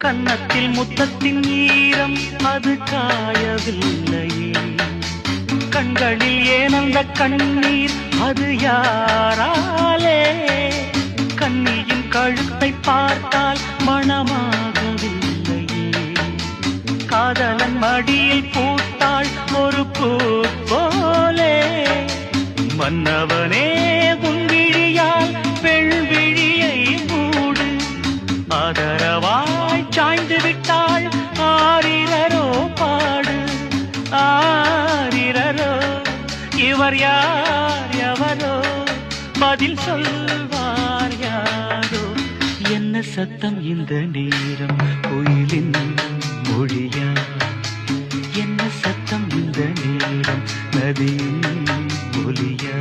கன்னத்தில் முத்தத்தின் ஈரம் அது காயவில்லையே கண்களில் ஏன் அந்த கண்ணீர் அது யாராலே? கண்ணியின் கழுத்தை பார்த்தால் மணமாகவில்லையே காதலன் மடியில் பூத்தாள் ஒரு பூ போலே. மன்னவனே ஆரிரரோ? இவர் யார் எவரோ? பதில் சொல்வார் யாரோ? என்ன சத்தம் இந்த நேரம்? கோயிலின் மொழியா? என்ன சத்தம் இந்த நேரம்? நதியின் ஒலியா?